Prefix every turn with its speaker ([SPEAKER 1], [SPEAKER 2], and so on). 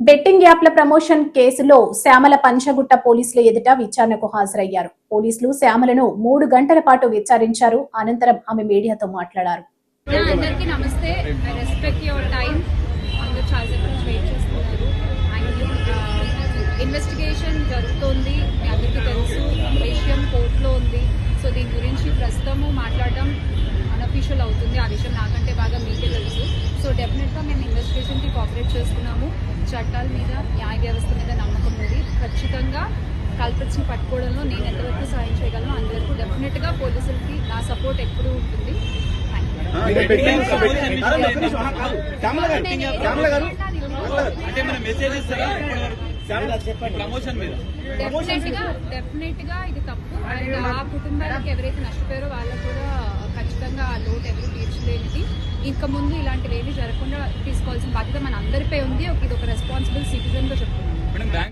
[SPEAKER 1] Betting యాప్ల promotion కేసులో శ్యామల పంచగుట్ట పోలీసుల ఎదుట విచారణకు హాజరయ్యారు. పోలీసులు శ్యామలను మూడు గంటల పాటు విచారించారు. అనంతరం ఆమె మీడియాతో మాట్లాడారు.
[SPEAKER 2] అందరికీ నమస్తే. ఐ రెస్పెక్ట్ యువర్ టైం అందరూ వెయిట్ చేస్తున్నారు. ఇన్వెస్టిగేషన్ జరుగుతోంది. మీ అందరికీ తెలుసు విషయం కోర్టులో ఉంది. సో దీని గురించి ప్రస్తుతము మాట్లాడడం అన్అఫీషియల్ అవుతుంది. ఆ విషయం నాకంటే బాగా మీకే తెలుసు. సో డెఫినెట్గా మేము కోఆపరేట్ చేస్తున్నాము. చట్టాల మీద న్యాయ వ్యవస్థ మీద నమ్మకం ఉంది. ఖచ్చితంగా కల్పిట్స్ని పట్టుకోవడంలో నేను ఎంతవరకు సాయం చేయగలను అంతవరకు డెఫినెట్గా పోలీసులకి నా సపోర్ట్ ఎప్పుడూ ఉంటుంది. డెఫినెట్గా ఇది తప్పు. అండ్ ఆ కుటుంబాలకు ఎవరైతే నష్టపోయారో వాళ్ళకు కూడా డౌట్ ఎవరు తీర్చలేనిది. ఇంకా ముందు ఇలాంటివి ఏమీ జరగకుండా తీసుకోవాల్సిన బాధ్యత మన అందరిపై ఉంది ఇది ఒక రెస్పాన్సిబుల్ సిటిజన్గా చెప్తున్నాను.